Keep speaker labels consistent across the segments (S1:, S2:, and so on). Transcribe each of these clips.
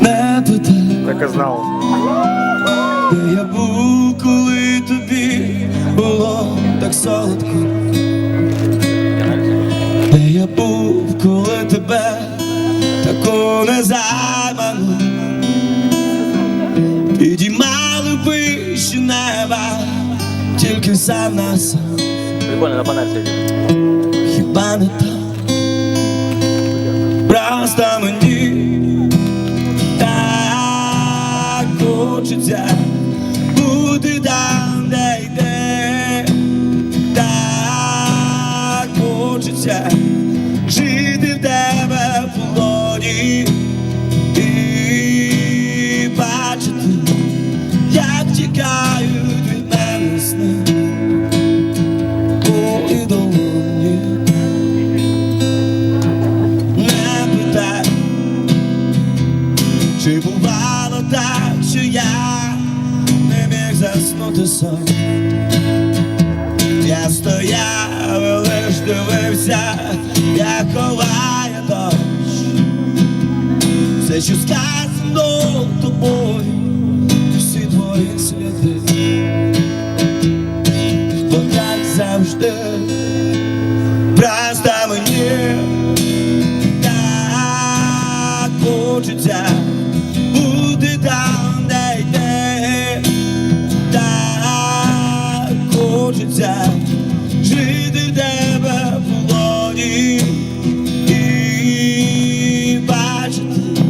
S1: Не питай,
S2: Так і знав.
S1: де я був, коли тобі було так солодко. Де я був, коли тебе таку незайману Підіймали вище неба, тільки сам на сам,
S3: Прикольно, на фонарь сидит.
S1: хіба не так? Просто мені так хочеться бути там, де йде, так хочеться жити в тебе в полоні і бачити, як тікають чи бувало так, що я не міг заснути сон. Я стояв і лиш дивився, як ховає дощ. Все, що сказано тобою, всі твої сліди, бо так завжди, просто мені так хочеться бути там, де йде, так хочеться жити тебе в полоні і бачити,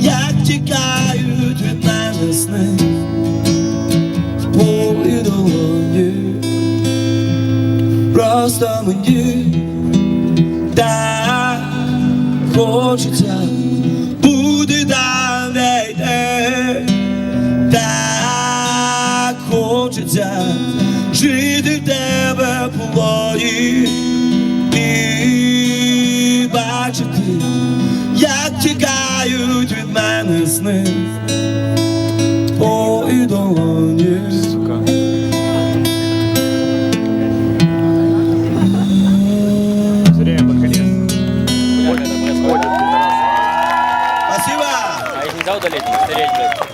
S1: як тікають від мене сни в полі долоні. Просто мені так хочеться як тікають від мене сни, ой долоні. Спасибо! А их нельзя удалить, стереть.